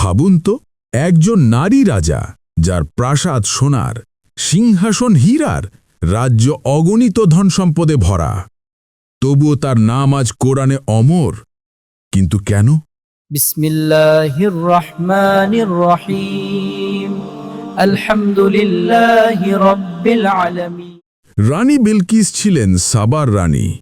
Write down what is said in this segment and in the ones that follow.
ভাবুন তো একজন নারী রাজা যার প্রাসাদ সোনার সিংহাসন হীরার রাজ্য অগণিত ধন সম্পদে ভরা। তবুও তার নাম আজ কোরআনে অমর কিন্তু কেন? রানী বিলকিস ছিলেন সাবার রানী।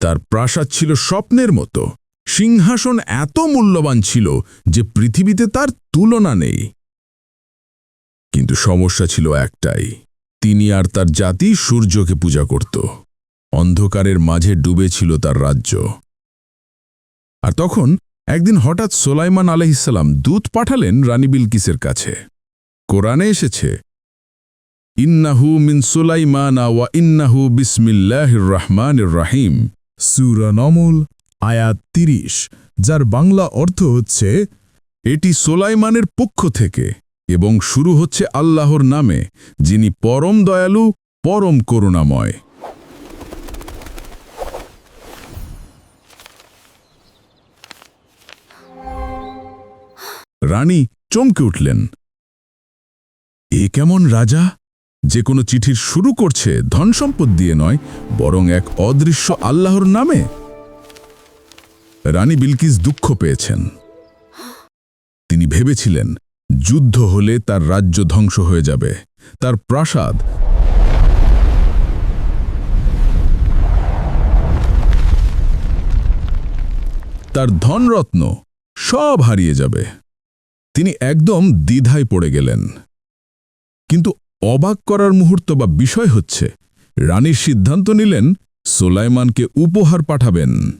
তার প্রাসাদ ছিল স্বপ্নের মতো। সিংহাসন এত মূল্যবান ছিল যে পৃথিবীতে তার তুলনা নেই। কিন্তু সমস্যা ছিল একটাই, তিনি আর তার জাতি সূর্যকে পূজা করত। অন্ধকারের মাঝে ডুবে ছিল তার রাজ্য। আর তখন একদিন হঠাৎ সোলাইমান আলহিসাল্লাম দূত পাঠালেন রানী বিলকিসের কাছে। কোরআনে এসেছে, ইন্নাহু মিন সুলাইমানা ওয়া ইন্নাহু বিসমিল্লাহির রহমানির রাহিম। সুরা নমল আয়াত তিরিশ, যার বাংলা অর্থ হচ্ছে, এটি সোলাইমানের পক্ষ থেকে এবং শুরু হচ্ছে আল্লাহর নামে, যিনি পরম দয়ালু, পরম করুণাময়। রানী চমকে উঠলেন। এ কেমন রাজা? যে কোনো চিঠির শুরু করছে ধনসম্পদ দিয়ে নয়, বরং এক অদৃশ্য আল্লাহর নামে? রানী বিলকিস দুঃখ পেয়েছেন। তিনি ভেবেছিলেন, যুদ্ধ হলে তার রাজ্য ধ্বংস হয়ে যাবে। তার প্রাসাদ তার ধনরত্ন সব হারিয়ে যাবে। তিনি একদম দ্বিধায় পড়ে গেলেন। কিন্তু অবাক করার মুহূর্ত বা বিষয় হচ্ছে, রানীর সিদ্ধান্ত নিলেন, সোলাইমানকে উপহার পাঠাবেন।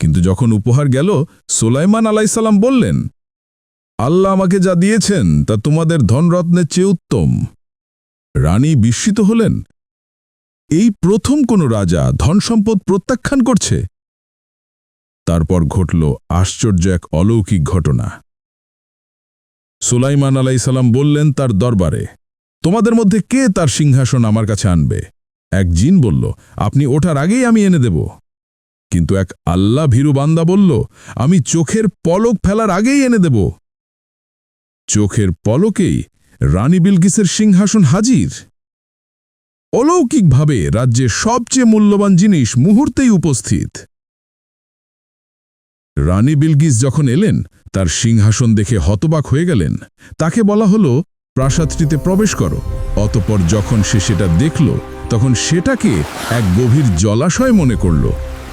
কিন্তু যখন উপহার গেল, সোলাইমান আলাইসাল্লাম বললেন, আল্লাহ আমাকে যা দিয়েছেন, তা তোমাদের ধনরত্নের চেয়ে উত্তম। রানী বিস্মিত হলেন, এই প্রথম কোন রাজা ধনসম্পদ প্রত্যাখ্যান করছে? তারপর ঘটল আশ্চর্য এক অলৌকিক ঘটনা। সুলাইমান আলাইসাল্লাম বললেন তার দরবারে, তোমাদের মধ্যে কে তার সিংহাসন আমার কাছে আনবে? এক জিন বলল, আপনি ওঠার আগেই আমি এনে দেব। কিন্তু এক আল্লাহ ভীরু বান্দা বলল, আমি চোখের পলক ফেলার আগেই এনে দেব। চোখের পলকেই রানী বিলকিসের সিংহাসন হাজির। অলৌকিকভাবে রাজ্যের সবচেয়ে মূল্যবান জিনিস মুহূর্তেই উপস্থিত। রানী বিলকিস যখন এলেন, তার সিংহাসন দেখে হতবাক হয়ে গেলেন। তাকে বলা হলো, প্রাসাদটিতে প্রবেশ করো। অতপর যখন সে সেটা দেখল, তখন সেটাকে এক গভীর জলাশয় মনে করল।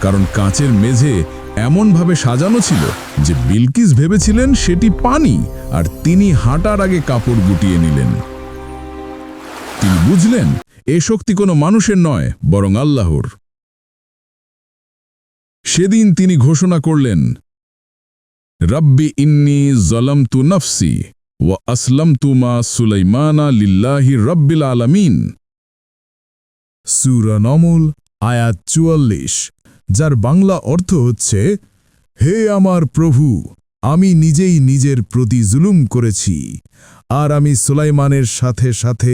কারণ কাঁচের মেঝে এমনভাবে সাজানো ছিল যে বিলকিস ভেবেছিলেন সেটি পানি আর তিনি হাঁটার আগে কাপড় গুটিয়ে নিলেন। তিনি বুঝলেন, এ শক্তি কোনো মানুষের নয়, বরং আল্লাহর। সেদিন তিনি ঘোষণা করলেন, রব্বি ইন্নি জলমতু নফসি ওয়া আসলামতু মা সুলাইমানা লিল্লাহি রব্বিল আলামিন। সুরা নমল, আয়াত চুয়াল্লিশ। যার বাংলা অর্থ হচ্ছে, হে আমার প্রভু, আমি নিজেই নিজের প্রতি জুলুম করেছি, আর আমি সুলাইমানের সাথে সাথে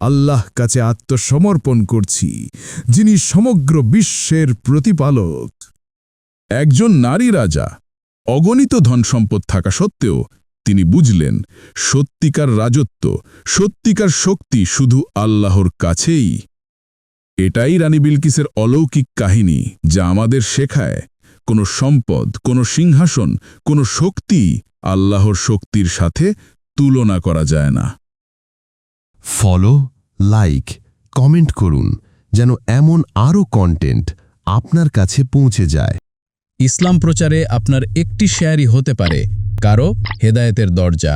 আল্লাহ কাছে আত্মসমর্পণ করছি, যিনি সমগ্র বিশ্বের প্রতিপালক। একজন নারী রাজা, অগণিত ধনসম্পদ থাকা সত্ত্বেও তিনি বুঝলেন, সত্যিকার রাজত্ব, সত্যিকার শক্তি শুধু আল্লাহর কাছেই। এটাই রানী বিলকিসের অলৌকিক কাহিনী যা আমাদের শেখায়। কোনো সম্পদ কোনো সিংহাসন কোনো শক্তি আল্লাহর শক্তির সাথে তুলনা করা যায় না। ফলো লাইক কমেন্ট করুন যেন এমন আরও কন্টেন্ট আপনার কাছে পৌঁছে যায়। ইসলাম প্রচারে আপনার একটি শেয়ারই হতে পারে কারও হেদায়েতের দরজা।